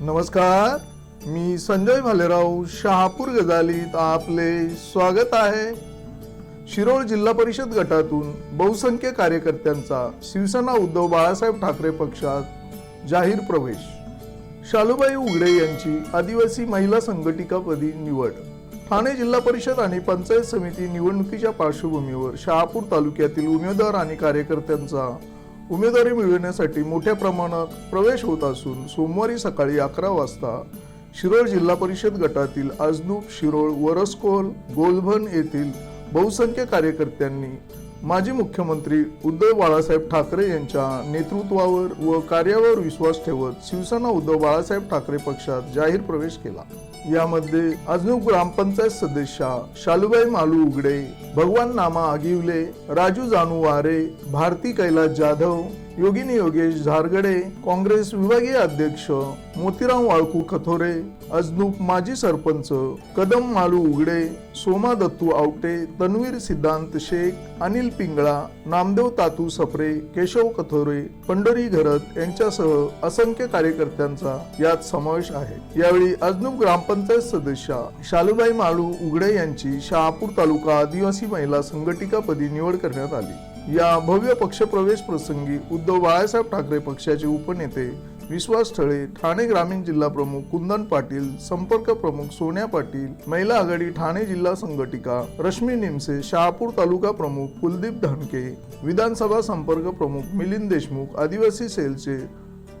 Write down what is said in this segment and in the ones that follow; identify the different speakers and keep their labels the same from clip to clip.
Speaker 1: नमस्कार मी संजय भालेराव शहापूर गजालीत आपले स्वागत आहे. शिरोळ जिल्हा परिषद गटातून बहुसंख्य कार्यकर्त्यांचा शिवसेना उद्धव बाळासाहेब ठाकरे पक्षात जाहीर प्रवेश. शालूबाई उघडे यांची आदिवासी महिला संघटिकापदी निवड. ठाणे जिल्हा परिषद आणि पंचायत समिती निवडणुकीच्या पार्श्वभूमीवर शहापूर तालुक्यातील उमेदवार आणि कार्यकर्त्यांचा उमेदवारी मिळविण्यासाठी मोठ्या प्रमाणात प्रवेश होत असून सोमवारी सकाळी अकरा वाजता शिरोळ जिल्हा परिषद गटातील आजनूप शिरोळ वरसकोल गोलभन येथील बहुसंख्य कार्यकर्त्यांनी माजी मुख्यमंत्री उद्धव बाळासाहेब ठाकरे यांच्या नेतृत्वावर व कार्यावर विश्वास ठेवत शिवसेना उद्धव बाळासाहेब ठाकरे पक्षात जाहीर प्रवेश केला. यामध्ये अजून ग्रामपंचायत सदस्या शालूबाई मालू उगडे भगवान नामा आगिवले राजू जानू वारे भारती कैलास जाधव योगिनी योगेश झारगडे काँग्रेस विभागीय अध्यक्ष मोतीराम वाळकू कथोरे अजनूप माजी सरपंच कदम मालू उघडे सोमा दत्तू आवटे तन्वीर सिद्धांत शेख अनिल पिंगळा नामदेव तातू सफरे केशव कथोरे पंढरी घरत यांच्यासह असंख्य कार्यकर्त्यांचा यात समावेश आहे. यावेळी अजनूप ग्रामपंचायत सदस्या शालूबाई माळू उघडे यांची शहापूर तालुका आदिवासी महिला संघटिकापदी निवड करण्यात आली. या भव्य पक्षप्रवेश प्रसंगी उद्धव बाळासाहेब ठाकरे पक्षाचे उपनेते विश्वास ठळे ठाणे ग्रामीण जिल्हा प्रमुख कुंदन पाटील संपर्क प्रमुख सोन्या पाटील महिला आघाडी ठाणे जिल्हा संघटिका रश्मी निमसे शहापूर तालुका प्रमुख कुलदीप धानके विधानसभा संपर्क प्रमुख मिलिंद देशमुख आदिवासी सेलचे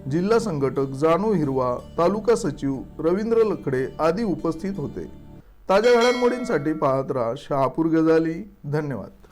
Speaker 1: जिल्हा संघटक जानू हिरवा तालुका सचिव रवींद्र लखडे आदी उपस्थित होते. ताज्या घडामोडींसाठी पाहत राहा शहापूर गजाली. धन्यवाद.